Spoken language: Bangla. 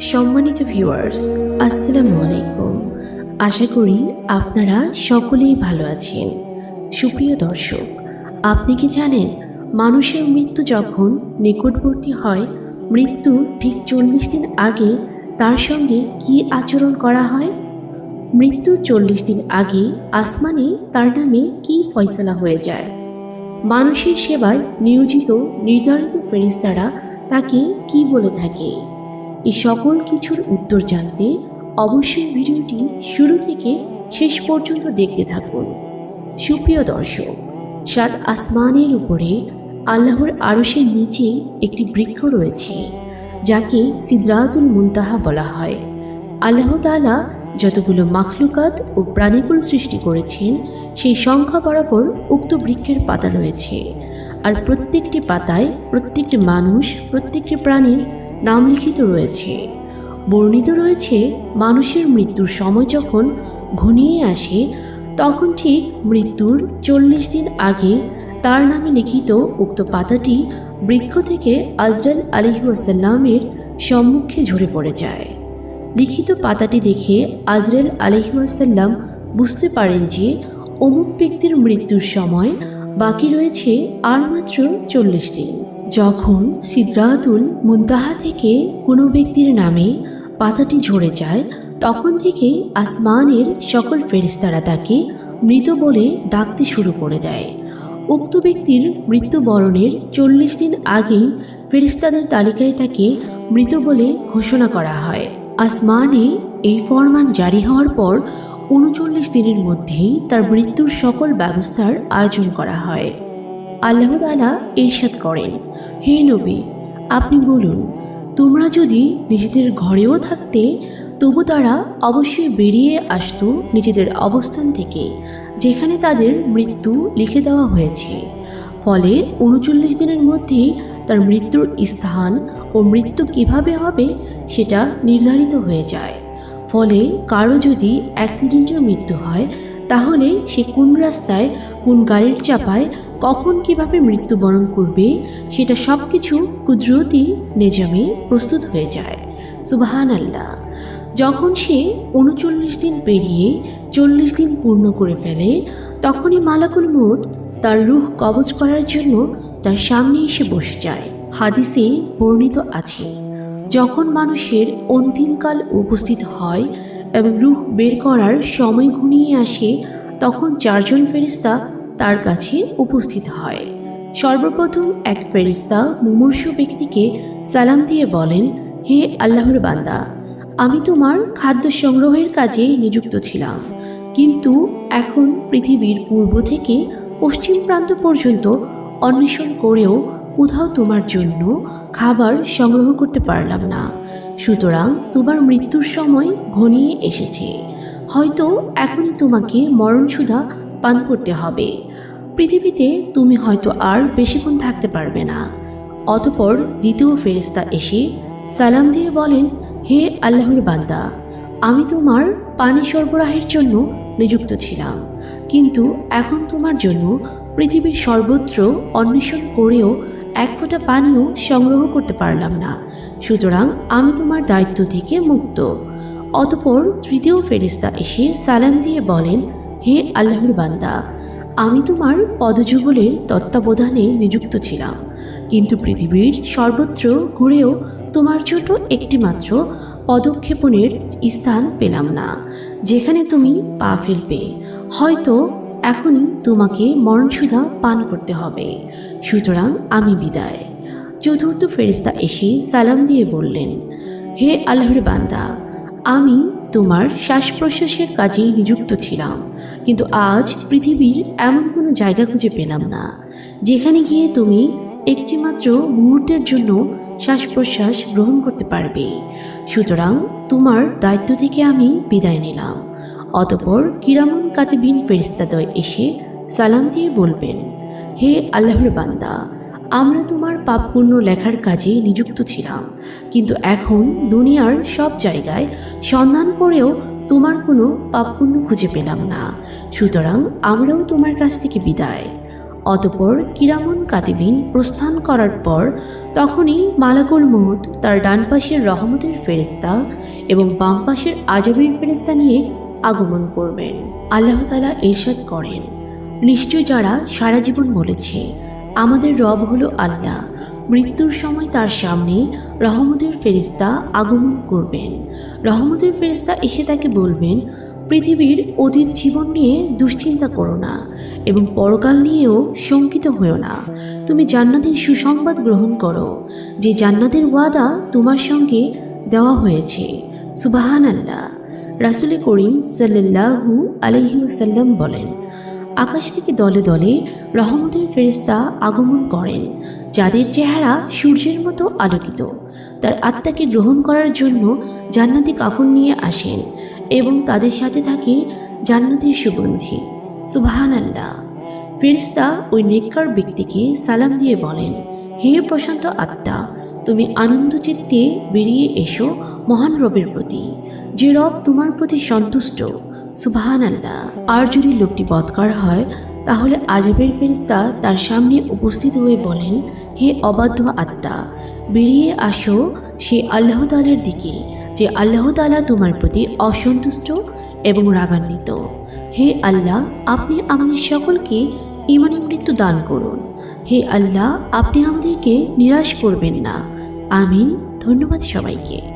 সম্মানিত ভিউয়ার্স আসসালামু আলাইকুম। আশা করি আপনারা সকলেই ভালো আছেন। সুপ্রিয় দর্শক, আপনি কি জানেন, মানুষের মৃত্যু যখন নিকটবর্তী হয়, মৃত্যু ঠিক চল্লিশ দিন আগে তার সঙ্গে কি আচরণ করা হয়? মৃত্যুর চল্লিশ দিন আগে আসমানে তার নামে কি ফয়সলা হয়ে যায়? মানুষের সেবায় নিয়োজিত, নির্ধারিত ফেরিস্তারা তাকে কি বলে থাকে? এই সকল কিছুর উত্তর জানতে অবশ্যই ভিডিওটি শুরু থেকে শেষ পর্যন্ত দেখতে থাকুন। সুপ্রিয় দর্শক, সাত আসমানের উপরে আল্লাহর আরশের নিচে একটি বৃক্ষ রয়েছে, যাকে সিদ্রাতুল মুনতাহা বলা হয়। আল্লাহ তাআলা যতগুলো মাখলুকাত ও প্রাণীকুল সৃষ্টি করেছেন, সেই সংখ্যা বরাবর উক্ত বৃক্ষের পাতা রয়েছে। আর প্রত্যেকটি পাতায় প্রত্যেকটি মানুষ, প্রত্যেকটি প্রাণীর নাম লিখিত রয়েছে। বর্ণিত রয়েছে, মানুষের মৃত্যুর সময় যখন ঘনিয়ে আসে, তখন ঠিক মৃত্যুর চল্লিশ দিন আগে তার নামে লিখিত উক্ত পাতাটি বৃক্ষ থেকে আজরাল আলহিউসাল্লামের সম্মুখে ঝরে পড়ে যায়। লিখিত পাতাটি দেখে আজরাল আলহিউসাল্লাম বুঝতে পারেন যে অমুক ব্যক্তির মৃত্যুর সময় বাকি রয়েছে আর মাত্র চল্লিশ দিন। যখন সিদ্রাতুল মুন্তাহা থেকে কোনো ব্যক্তির নামে পাতাটি ঝরে যায়, তখন থেকে আসমানের সকল ফেরিস্তারা তাকে মৃত বলে ডাকতে শুরু করে দেয়। উক্ত ব্যক্তির মৃত্যুবরণের চল্লিশ দিন আগেই ফেরিস্তাদের তালিকায় তাকে মৃত বলে ঘোষণা করা হয়। আসমানে এই ফরমান জারি হওয়ার পর উনচল্লিশ দিনের মধ্যেই তার মৃত্যুর সকল ব্যবস্থার আয়োজন করা হয়। আল্লাহ তালা ইরশাদ করেন, হে নবী, আপনি বলুন, তোমরা যদি নিজেদের ঘরেও থাকতে, তবু তারা অবশ্যই বেরিয়ে আসত নিজেদের অবস্থান থেকে, যেখানে তাদের মৃত্যু লিখে দেওয়া হয়েছে। ফলে উনচল্লিশ দিনের মধ্যেই তার মৃত্যুর স্থান ও মৃত্যু কীভাবে হবে, সেটা নির্ধারিত হয়ে যায়। ফলে কারও যদি অ্যাক্সিডেন্টের মৃত্যু হয়, তাহলে সে কোন রাস্তায়, কোন গাড়ির চাপায়, কখন কীভাবে মৃত্যুবরণ করবে, সেটা সব কিছু কুদরতি নেজামে প্রস্তুত হয়ে যায়। সুবাহান আল্লাহ যখন সে উনচল্লিশ দিন পেরিয়ে চল্লিশ দিন পূর্ণ করে ফেলে, তখনই মালাকুল মত তার রুহ কবজ করার জন্য তার সামনে এসে বসে যায়। হাদিসে বর্ণিত আছে। যখন মানুষের অন্তিমকাল উপস্থিত হয় এবং রুহ বের করার সময় ঘনিয়ে আসে, তখন চারজন ফেরিস্তা তার কাছে উপস্থিত হয়। সর্বপ্রথম এক ফেরিস্তা মুমূর্ষু ব্যক্তিকে সালাম দিয়ে বলেন, হে আল্লাহর বান্দা, আমি তোমার খাদ্য সংগ্রহের কাজে নিযুক্ত ছিলাম। কিন্তু এখন পৃথিবীর পূর্ব থেকে পশ্চিম প্রান্ত পর্যন্ত অন্বেষণ করেও কোথাও তোমার জন্য খাবার সংগ্রহ করতে পারলাম না। সুতরাং তোমার মৃত্যুর সময় ঘনিয়ে এসেছে। হয়তো এখনই তোমাকে মরণসুধা পান করতে হবে। পৃথিবীতে তুমি হয়তো আর বেশিক্ষণ থাকতে পারবে না। অতপর দ্বিতীয় ফেরিস্তা এসে সালাম দিয়ে বলেন, হে আল্লাহর বান্দা, আমি তোমার পানি সরবরাহের জন্য নিযুক্ত ছিলাম। কিন্তু এখন তোমার জন্য পৃথিবীর সর্বত্র অন্বেষণ করেও এক ফোঁটা পানিও সংগ্রহ করতে পারলাম না। সুতরাং আমি তোমার দায়িত্ব থেকে মুক্ত। অতপর তৃতীয় ফেরিস্তা এসে সালাম দিয়ে বলেন, হে আল্লাহর বান্দা, আমি তোমার পদযুগলের তত্ত্বাবধানে নিযুক্ত ছিলাম। কিন্তু পৃথিবীর সর্বত্র ঘুরেও তোমার জন্য একটিমাত্র পদক্ষেপণের স্থান পেলাম না, যেখানে তুমি পা ফেলবে। হয়তো এখনই তোমাকে মরণসুধা পান করতে হবে। সুতরাং আমি বিদায়। চতুর্থ ফেরিস্তা এসে সালাম দিয়ে বললেন, হে আল্লাহর বান্দা, আমি তোমার শ্বাস প্রশ্বাসের কাজেই নিযুক্ত ছিলাম, কিন্তু আজ পৃথিবীর এমন কোনো জায়গা খুঁজে পেলাম না, যেখানে গিয়ে তুমি একটিমাত্র মুহূর্তের জন্য শ্বাস প্রশ্বাস গ্রহণ করতে পারবে। সুতরাং তোমার দায়িত্ব থেকে আমি বিদায় নিলাম। অতপর কিরামন কাতিবিন ফেরিস্তাদয় এসে সালাম দিয়ে বলবেন, হে আল্লাহর বান্দা, আমরা তোমার পাপপুণ্য লেখার কাজে নিযুক্ত ছিলাম, কিন্তু এখন দুনিয়ার সব জায়গায় সন্ধান করেও তোমার কোনো পাপপুণ্য খুঁজে পেলাম না, সুতরাং আমরাও তোমার কাছ থেকে বিদায়। অতপর কিরামন কাতিবিন প্রস্থান করার পর তখনই মালাকুল মৌত তার ডান পাশের রহমতের ফেরিস্তা এবং বাম পাশের আজবের ফেরেস্তা নিয়ে আগমন করবেন। আল্লাহ তালা এরশাদ করেন। নিশ্চয় যারা সারা জীবন বলেছে, আমাদের রব হলো আল্লাহ। মৃত্যুর সময় তার সামনে রহমতের ফেরিস্তা আগমন করবেন। রহমতের ফেরিস্তা এসে তাকে বলবেন, পৃথিবীর অতীত জীবন নিয়ে দুশ্চিন্তা করো না এবং পরকাল নিয়েও শঙ্কিত হও না। তুমি জান্নাতের সুসংবাদ গ্রহণ করো। যে জান্নাতের ওয়াদা তোমার সঙ্গে দেওয়া হয়েছে। সুবাহান আল্লাহ রাসুল করিম সাল্লাহু আলহিউসাল্লাম বলেন, আকাশ থেকে দলে দলে রহমতের ফেরিস্তা আগমন করেন, যাদের চেহারা সূর্যের মতো আলোকিত। তার আত্মাকে গ্রহণ করার জন্য জান্নাতি কাফন নিয়ে আসেন এবং তাদের সাথে থাকে জান্নাতের সুগন্ধি। সুবাহান আল্লাহ ফেরিস্তা ওই নেককার ব্যক্তিকে সালাম দিয়ে বলেন, হে প্রশান্ত আত্মা তুমি আনন্দ চিত্তে বেরিয়ে এসো মহান রবের প্রতি। যে রব তোমার প্রতি সন্তুষ্ট সুবাহান আল্লাহ আর যদি লোকটি বৎকার হয়, তাহলে আজবের ফেরিস্তা তার সামনে উপস্থিত হয়ে বলেন, হে অবাধ্য আত্মা, বেরিয়ে আসো সে আল্লাহ তালার দিকে, যে আল্লাহ তালা তোমার প্রতি অসন্তুষ্ট এবং রাগান্বিত। হে আল্লাহ, আপনি আমাদের সকলকে ইমানি মৃত্যু দান করুন। হে আল্লাহ আপনি আমাদেরকে নিরাশ করবেন না। আমিন। ধন্যবাদ সবাইকে।